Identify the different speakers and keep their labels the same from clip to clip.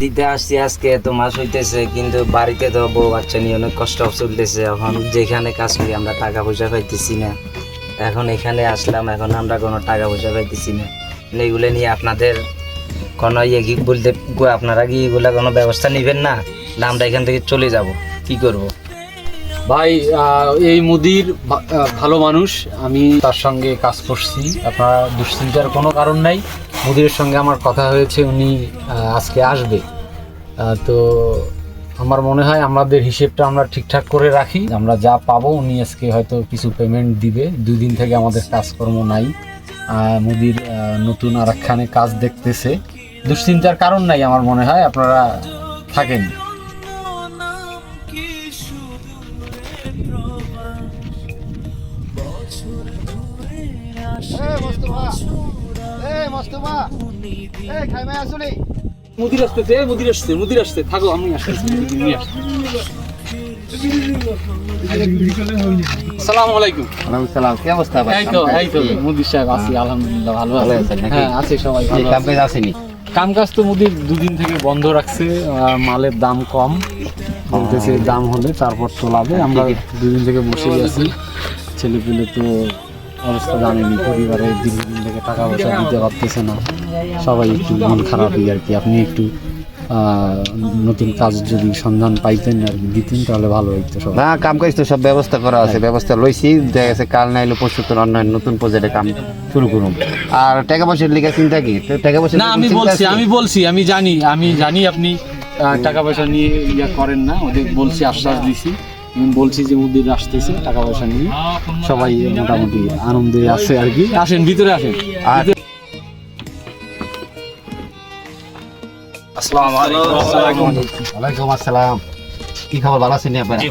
Speaker 1: দিতে আসছি আজকে তো মাস হইতেছে কিন্তু বাড়িতে তো বউ বাচ্চা নিয়ে অনেক কষ্ট চলতেছে। এখন যেখানে কাজ করি, আমরা টাকা পয়সা পাইতেছি না। এখন এখানে আসলাম, এখন আমরা কোনো টাকা পয়সা পাইতেছি না। এইগুলো নিয়ে আপনাদের কোনো ইয়ে কি বলতে, আপনারা কি এগুলা কোনো ব্যবস্থা নেবেন না, আমরা এখান থেকে চলে যাব। কি করব?
Speaker 2: ভাই এই মুদির ভালো মানুষ। আমি তার সঙ্গে কাজ করছি। আপনার দুশ্চিন্তার কোনো কারণ নাই। মুদিরের সঙ্গে আমার কথা হয়েছে, উনি আজকে আসবে। তো আমার মনে হয় আমাদের হিসেবটা আমরা ঠিকঠাক করে রাখি। আমরা যা পাবো, উনি আজকে হয়তো কিছু পেমেন্ট দিবে। দুই দিন থেকে আমাদের কাজকর্ম নাই। মুদির নতুন আর কাজ দেখতেছে। দুশ্চিন্তার কারণ নাই আমার মনে হয়। আপনারা থাকেন। মুদির আসতেছে মুদির আসছে মুদির আসছে থাকো আমি আসতেছি আসসালামু আলাইকুম।
Speaker 3: সালাম। কি অবস্থা ভাই
Speaker 2: এই তো এই তো মুদির সাহেব আছি আলহামদুলিল্লাহ ভালো
Speaker 3: ভালো আছেন
Speaker 2: হ্যাঁ আছে সবাই ভালো
Speaker 3: কাম কাজ আসেনি?
Speaker 2: কাম কাজ তো মুদির দুদিন থেকে বন্ধ রাখছে আহ, মালের দাম কম। বলতেছে দাম হলে তারপর তোলাবে আমরা দুদিন থেকে বসে আছি। ছেলে পেলে তো অবস্থা জানেনি পরিবারে দীর্ঘদিন থেকে টাকা পয়সা দিতে পারতেছে না। সবাই একটু মন খারাপই আর কি। আপনি একটু নতুন কাজ যদি সন্ধান পাইতেন আর কি দিতেন তাহলে ভালো হইতো সব
Speaker 3: না কাম কাজ তো সব ব্যবস্থা করা আছে। ব্যবস্থা লইছি। দেখা গেছে কাল নাইলে পরশু তো অন্য নতুন প্রজেক্টে কাম শুরু করুন আর টাকা পয়সার লিগে চিন্তা কি? তো টাকা পয়সা
Speaker 2: না আমি বলছি আমি বলছি আমি জানি আমি জানি আপনি টাকা পয়সা নিয়ে ইয়া করেন না ওদের বলছি আশ্বাস দিছি। বলছি যে মুদির আসতেছে টাকা পয়সা নিয়ে সবাই মোটামুটি আনন্দে আছে আর কি। আসেন ভিতরে আসেন।
Speaker 3: ওয়ালাইকুম আসসালাম। কি খবর ভালো আছেন আপনারা কি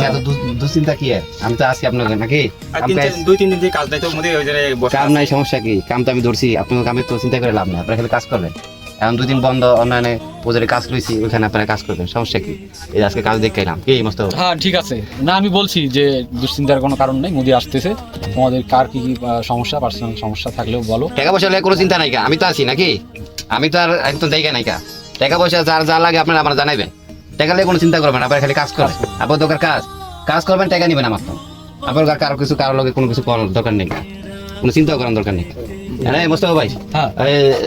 Speaker 3: এত দু- দুশ্চিন্তা কি? আমি তো আছি আপনার নাকি? কাম
Speaker 4: দুই তিন দিন কাজ নাই তো মধ্যে ওই জায়গায় বসে
Speaker 3: কাম নাই সমস্যা কি? কাম তো আমি ধরছি আপনার কামে তো চিন্তা করে লাভ নাই আপনারা খালি কাজ করবেন। এখন দুদিন বন্ধ অন্যান্য প্রজেক্টে কাজ লইছি ওইখানে আপনারা কাজ করবেন সমস্যা কি? এই আজকে কাজ দেখে এলাম। কি মস্ত।
Speaker 2: হ্যাঁ ঠিক আছে। না আমি বলছি যে দুশ্চিন্তার কোনো কারণ নেই মোদি আসতেছে। তোমাদের কার কি কি সমস্যা পার্সোনাল সমস্যা থাকলেও বলো।
Speaker 3: টাকা পয়সা লাগে কোনো চিন্তা নাই কা? আমি তো আছি নাকি? আমি তো আর একদম জায়গা নাই কা। টাকা পয়সা যার যা লাগে আপনারা আমার জানাবেন টাকা লাগে কোনো চিন্তা করবেন আপনারা খালি কাজ করবেন আপনার দরকার কাজ। কাজ করবেন টাকা নিবেন আমার তো। আপনার কারও কিছু কারও লগে কোনো কিছু করার দরকার নেই কোনো চিন্তাও করার দরকার নেই। হ্যাঁ মোস্তফা ভাই
Speaker 2: হ্যাঁ।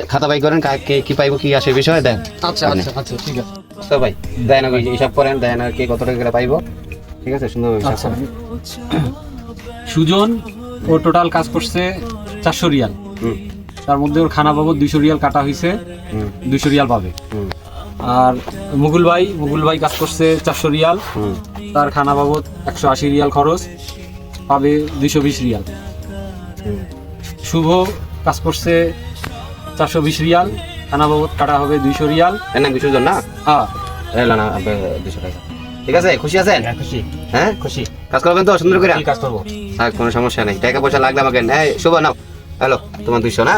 Speaker 3: খাতা বাই করেন কা- কে পাইবো কি আসে বিষয় দেন।
Speaker 2: আচ্ছা আচ্ছা আচ্ছা ঠিক আছে।
Speaker 3: মোস্তফা ভাই দেন আগে হিসাব করেন দেন আর কে কত টাকা করে পাইবো। ঠিক আছে সুন্দর
Speaker 2: আচ্ছা। সুজন ও টোটাল কাজ করছে চারশো রিয়াল। তার মধ্যে ওর খানা বাবদ দুইশো রিয়াল কাটা হয়েছে দুইশো রিয়াল পাবে। আর মুকুল ভাই মুকুল ভাই কাজ করছে চারশো রিয়াল। তার খানা বাবদ একশো আশি রিয়াল খরচ পাবে দুইশো বিশ রিয়াল। শুভ কাজ করছে চারশো বিশ রিয়াল খানা বাবদ কাটা হবে দুইশো রিয়াল।
Speaker 3: এর নাম বিসর্জন না
Speaker 2: হ্যাঁ।
Speaker 3: না দুশো টাকা। ঠিক আছে খুশি আছেন?
Speaker 4: খুশি।
Speaker 3: হ্যাঁ?
Speaker 4: খুশি।
Speaker 3: কাজ করবেন তো সুন্দর করে?
Speaker 4: কাজ করব।
Speaker 3: আর কোনো সমস্যা নেই। টাকা পয়সা লাগলে আমাকে এই শুভ নাও। হ্যালো তোমার দুইশো না?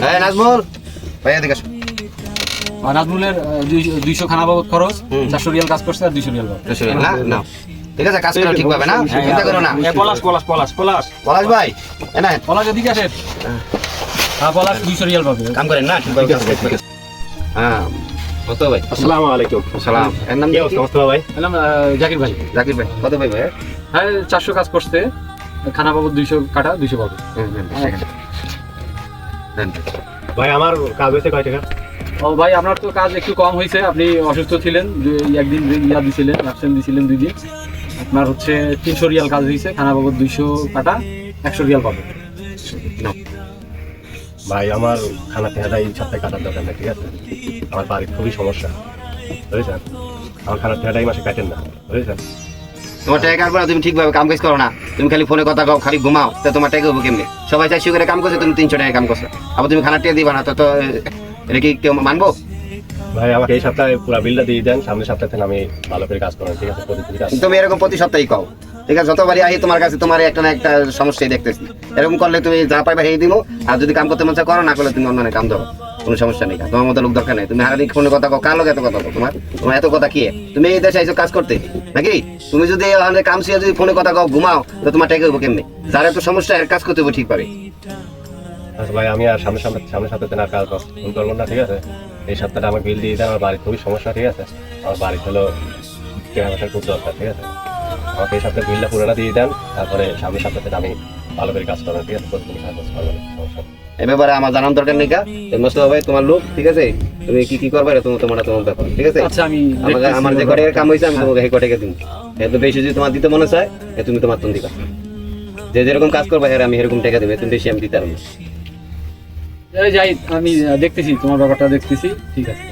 Speaker 3: হ্যাঁ। নাজমুল। ভাইয়া দেখে আসো।
Speaker 2: নাজমুলের দুইশো খানা বাবদ খরচ চারশো রিয়াল কাজ করছে আর দুইশো রিয়াল
Speaker 3: না? নাও। ঠিক আছে? কাজ করো ঠিক পাবে না? চিন্তা করো না।
Speaker 4: এ, পলাশ পলাশ পলাশ পলাশ।
Speaker 3: পলাশ ভাই এ না
Speaker 2: পলাশ এদিকে আসেন। হ্যাঁ পলাশ দুইশো রিয়াল পাবে।
Speaker 3: কাম করেন না ঠিক আছে হ্যাঁ কত ভাই?
Speaker 4: আসসালামু আলাইকুম।
Speaker 3: সালাম এর নাম
Speaker 4: কি মোস্তফা ভাই?
Speaker 2: জাকির ভাই।
Speaker 3: জাকির ভাই কত ভাই ভাই?
Speaker 2: হ্যাঁ চারশো কাজ করছে। খানা বাবদ দুইশো কাটা দুইশো পাবে।
Speaker 4: ভাই আমার কাজ হয়েছে কয় টাকা?
Speaker 2: ও ভাই আপনার তো কাজ একটু কম হয়েছে। আপনি অসুস্থ ছিলেন একদিন ইয়া দিছিলেন অ্যাবসেন্ট দিছিলেন দুই দিন। আপনার হচ্ছে তিনশো রিয়াল কাজ হয়েছে খানা বাবদ দুইশো কাটা একশো রিয়াল পাবে।
Speaker 4: ভাই আমার খানা তেহাটা এই সপ্তাহে কাটার দরকার নেই ঠিক আছে? আমার বাড়ির খুবই সমস্যা বুঝেছেন? আমার খানা তেহাটা এই মাসে কাটেন না বুঝেছেন?
Speaker 3: তোমার টাকা কাটবো না তুমি ঠিকভাবে কাম কাজ করো না। তুমি খালি ফোনে কথা কও খালি ঘুমাও তো তোমার টাকা হব কেমনি? সবাই চারশো করে কাম করছে তুমি তিনশো টাকা কাম করছ। আবার তুমি খানা টেয়ে দিবা না তো তো এটা কি কেউ মানবো?
Speaker 4: ভাই আমাকে এই সপ্তাহে পুরো বিলটা দিয়ে দেন সামনের সপ্তাহ থেকে আমি ভালো করে কাজ করব ঠিক আছে প্রতিদিন কাজ
Speaker 3: তুমি এরকম প্রতি সপ্তাহে কও। ঠিক আছে যতবারই আহি তোমার কাছে তোমার একটা না একটা সমস্যাই দেখতেছি। এরকম করলে তুমি যা পাইবা সেই দিব আর যদি কাম করতে মন চায় করো না করলে তুমি অন্য কাম ধরো। কোনো সমস্যা নেই তোমার মতো লোক দরকার নেই। তুমি হারাদিন ফোনে কথা কও কার লোক এত কথা কও তোমার? তোমার এত কথা কি? তুমি এই দেশে আইসো কাজ করতে। নাকি? তুমি যদি কাম শিয়ে যদি ফোনে কথা কও ঘুমাও তো তোমার টাকা হব কেমনি? যার এত সমস্যা এর কাজ করতে হবে ঠিক পারে
Speaker 4: আচ্ছা ভাই আমি আর সামনের সপ্তাহ সামনের সপ্তাহে আর কাজ ফোন করব না ঠিক আছে? এই সপ্তাহটা আমাকে বিল দিয়ে দেন আমার বাড়ির খুবই সমস্যা ঠিক আছে? আমার বাড়ি হলো কেনা বেচার খুব দরকার ঠিক আছে? আমাকে এই সপ্তাহে বিলটা পুরোটা দিয়ে দেন তারপরে সামনের সপ্তাহে আমি ভালো করে কাজ করব ঠিক আছে? প্রতিদিন কাজ করব সমস্যা।
Speaker 3: এই ব্যাপারে আমার জানার দরকার নেই কা মোস্তফা ভাই তোমার লোক ঠিক আছে? তুমি কি কি করবে এটা তোমার তোমার তোমার ব্যাপার ঠিক আছে?
Speaker 2: আচ্ছা আমি
Speaker 3: আমার যে
Speaker 2: ব্যাপারটা।
Speaker 3: কটে কাম হয়েছে আমি তোমাকে সেই কটেকে দিব এত বেশি যদি তোমার দিতে মনে চায় তুমি তোমার তুমি দিবা যে যেরকম কাজ করবে হ্যাঁ আমি এরকম টাকা দেবে তুমি বেশি আমি দিতে পারব
Speaker 2: যাই আমি দেখতেছি তোমার ব্যাপারটা দেখতেছি ঠিক আছে।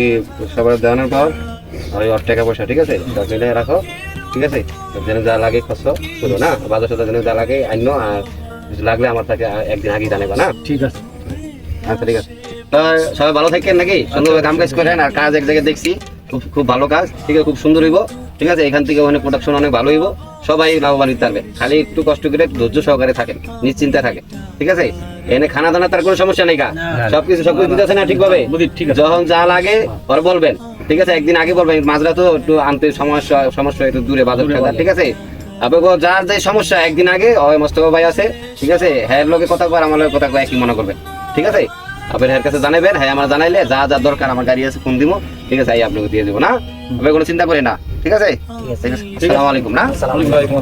Speaker 3: এই সবার দেওয়ানোর পর আর ওই ওর টাকা পয়সা ঠিক আছে? সব মিলে রাখো ঠিক আছে? যেন যা লাগে খরচ করো না? বাজার সাথে যেন যা লাগে আইনো আর লাগলে আমার তাকে একদিন আগে জানাবা না?
Speaker 2: ঠিক আছে।
Speaker 3: আচ্ছা ঠিক আছে। তো সবাই ভালো থাকেন নাকি? সুন্দরভাবে কাম কাজ করেন আর কাজ এক জায়গায় দেখছি। খুব খুব ভালো কাজ ঠিক আছে? খুব সুন্দর হইব ঠিক আছে? এখান থেকে ওখানে প্রোডাকশন অনেক ভালো হইব। সবাই লাভবান হতে পারবে। খালি একটু কষ্ট করে ধৈর্য সহকারে থাকেন নিশ্চিন্তে থাকেন। ঠিক আছে? এনে খানা দানা তার কোনো সমস্যা নেই কা সবকিছু সবকিছু দিতেছে না ঠিকভাবে? যখন যা লাগে ওর বলবেন। ঠিক আছে? একদিন আগে বলবেন মাঝরা তো একটু আনতে সমস্যা সমস্যা একটু দূরে বাজার ঠিক আছে? আপনাকে যার যে সমস্যা একদিন আগে ওই মোস্তফা ভাই আছে ঠিক আছে? হ্যাঁ লোকে কথা কর আমার কথা একই মনে করবেন। ঠিক আছে? আপনার হ্যার কাছে জানাবেন হ্যাঁ আমার জানাইলে যা যা দরকার আমার গাড়ি আছে ফোন দিব ঠিক আছে আপনাকে দিয়ে দেবো না? আপনি কোনো চিন্তা করি না। ঠিক আছে? ঠিক আছে। আসসালামু আলাইকুম না?
Speaker 1: আসসালামু আলাইকুম।